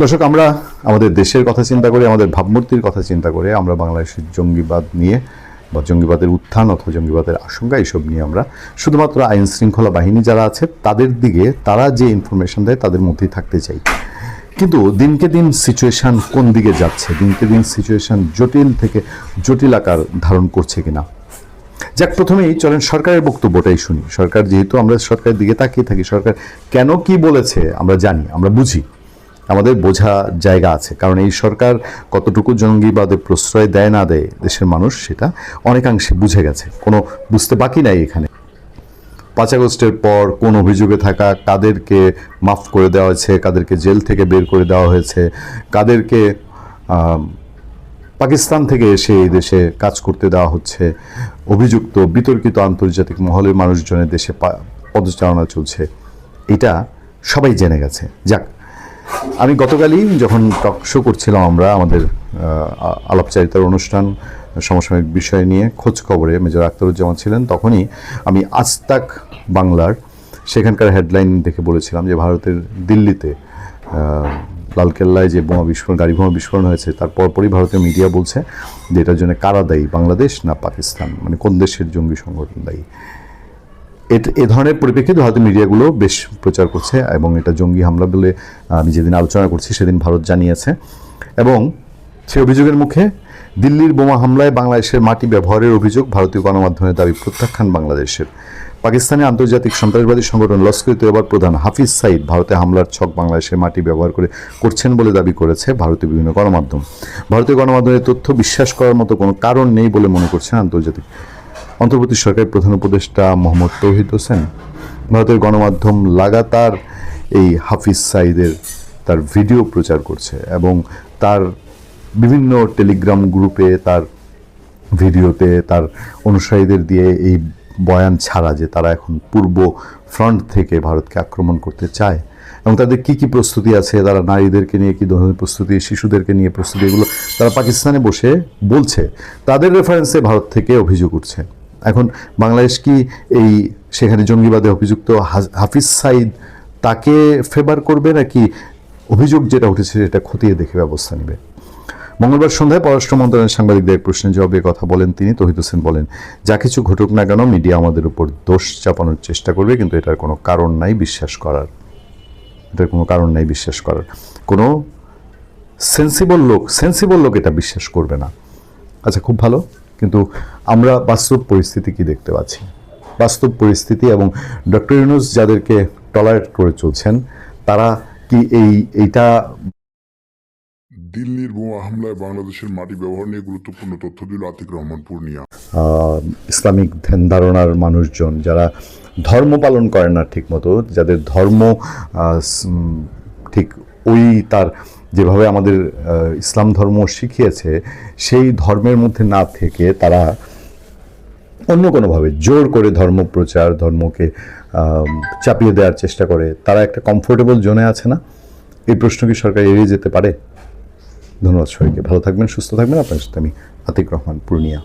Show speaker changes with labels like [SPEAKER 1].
[SPEAKER 1] দর্শক, আমরা আমাদের দেশের কথা চিন্তা করে, আমাদের ভাবমূর্তির কথা চিন্তা করে, আমরা বাংলাদেশের জঙ্গিবাদ নিয়ে বা জঙ্গিবাদের উত্থান অথবা জঙ্গিবাদের আশঙ্কা এইসব নিয়ে আমরা শুধুমাত্র আইন শৃঙ্খলা বাহিনী যারা আছে, তাদের দিকে তারা যে ইনফরমেশন দেয়, তাদের মধ্যেই থাকতে চাই। কিন্তু দিনকে দিন সিচুয়েশন কোন দিকে যাচ্ছে? দিনকে দিন সিচুয়েশন জটিল থেকে জটিল আকার ধারণ করছে কিনা? যাক, প্রথমেই চলেন সরকারের বক্তব্যটাই শুনি। সরকার যেহেতু আমরা সরকারের দিকে তাকিয়ে থাকি, সরকার কেন কি বলেছে আমরা জানি, আমরা বুঝি। আমাদের বোঝা জায়গা আছে। কারণ এই সরকার কতটুকু জঙ্গিবাদে প্রশ্রয় দেয় না দেয়, দেশের মানুষ সেটা অনেকাংশে বুঝে গেছে। কোনো বুঝতে বাকি নাই এখানে। পাঁচ আগস্টের পর কোন অভিযোগে থাকা কাদেরকে মাফ করে দেওয়া হয়েছে, কাদেরকে জেল থেকে বের করে দেওয়া হয়েছে, কাদেরকে পাকিস্তান থেকে এসে এই দেশে কাজ করতে দেওয়া হচ্ছে, অভিযুক্ত বিতর্কিত আন্তর্জাতিক মহলের মানুষজনের দেশে পদচারণা চলছে, এটা সবাই জেনে গেছে। যাক আমি গতকালই যখন টক শো করছিলাম আমরা, আমাদের আলাপচারিতার অনুষ্ঠান, সমসাময়িক বিষয় নিয়ে খোঁজ খবরে মেজর আখতারুজ্জামান ছিলেন, তখনই আমি আজতাক বাংলার সেখানকার হেডলাইন দেখে বলেছিলাম যে ভারতের দিল্লিতে লালকেল্লায় যে বোমা বিস্ফোরণ, গাড়ি বোমা বিস্ফোরণ হয়েছে, তার পরপরই ভারতের মিডিয়া বলছে যে এটার জন্য কারা দায়ী, বাংলাদেশ না পাকিস্তান? মানে কোন দেশের জঙ্গি সংগঠন দায়ী? এ ধরনের পরিপ্রেক্ষিতে ভারতের মিডিয়াগুলো বেশ প্রচার করছে এবং এটা জঙ্গি হামলা বলে আমি যেদিন আলোচনা করছি সেদিন ভারত জানিয়েছে। এবং সে অভিযোগের মুখে দিল্লির বোমা হামলায় বাংলাদেশের মাটি ব্যবহারের অভিযোগ ভারতীয় গণমাধ্যমের দাবি প্রত্যাখ্যান বাংলাদেশের। পাকিস্তানি আন্তর্জাতিক সন্ত্রাসবাদী সংগঠন লস্কর তৈয়বার প্রধান হাফিজ সাইদ ভারতে হামলার ছক বাংলাদেশের মাটি ব্যবহার করে করছেন বলে দাবি করেছে ভারতীয় বিভিন্ন গণমাধ্যম। ভারতীয় গণমাধ্যমের তথ্য বিশ্বাস করার মতো কোনো কারণ নেই বলে মনে করছেন আন্তর্জাতিক অন্তর্বর্তী সরকারের প্রধান উপদেষ্টা মোহাম্মদ তৌহিদ হোসেন, ভারতের গণমাধ্যম লাগাতার এই হাফিজ সাইদের তার ভিডিও প্রচার করছে এবং তার বিভিন্ন টেলিগ্রাম গ্রুপে তার ভিডিওতে তার অনুসারীদের দিয়ে এই বয়ান ছাড়া যে তারা এখন পূর্ব ফ্রন্ট থেকে ভারতকে আক্রমণ করতে চায় এবং তাদের কি কি প্রস্তুতি আছে, তারা নারীদেরকে নিয়ে কী ধরনের প্রস্তুতি, শিশুদেরকে নিয়ে প্রস্তুতি, এগুলো তারা পাকিস্তানে বসে বলছে। তাদের রেফারেন্সে ভারত থেকে অভিযোগ উঠছে। এখন বাংলাদেশ কি এই সেখানে জঙ্গিবাদে অভিযুক্ত হাফিজ সাইদ তাকে ফেভার করবে নাকি অভিযোগ যেটা উঠেছে সেটা খতিয়ে দেখে ব্যবস্থা নেবে? মঙ্গলবার সন্ধ্যায় পররাষ্ট্র মন্ত্রণালয়ের সাংবাদিকদের প্রশ্নের জবাবে কথা বলেন তিনি। তহিদ হোসেন বলেন, যা কিছু ঘটুক না কেন, মিডিয়া আমাদের উপর দোষ চাপানোর চেষ্টা করবে, কিন্তু এটার কোনো কারণ নাই বিশ্বাস করার। এটার কোনো কারণ নাই বিশ্বাস করার। কোনো সেন্সিবল লোক সেন্সিবল লোক এটা বিশ্বাস করবে না। আচ্ছা খুব ভালো। কিন্তু আমরা বাস্তব পরিস্থিতি কি দেখতে পাচ্ছি? বাস্তব পরিস্থিতি এবং ডক্টর ইউনুস যাদেরকে টলারেট করে চলছেন তারা কি এই এইটা
[SPEAKER 2] দিল্লির বোমা হামলায় বাংলাদেশের মাটি ব্যবহার নিয়ে গুরুত্বপূর্ণ তথ্য দিল আতিক রহমান পূর্ণিয়া।
[SPEAKER 1] ইসলামিক ধ্যান ধারণার মানুষজন যারা ধর্ম পালন করেন না ঠিক মতো যাদের ধর্ম ঠিক ওই তার যেভাবে আমাদের ইসলাম ধর্ম শিখিয়েছে, সেই ধর্মের মধ্যে না থেকে তারা অন্য কোনোভাবে জোর করে ধর্ম প্রচার, ধর্মকে চাপিয়ে দেওয়ার চেষ্টা করে। তারা একটা কমফোর্টেবল জোনে আছে না? এই প্রশ্ন কি সরকার এড়িয়ে যেতে পারে? ধন্যবাদ সবাইকে। ভালো থাকবেন, সুস্থ থাকবেন। আপনার সাথে আমি আতিক রহমান, পূর্ণিয়া।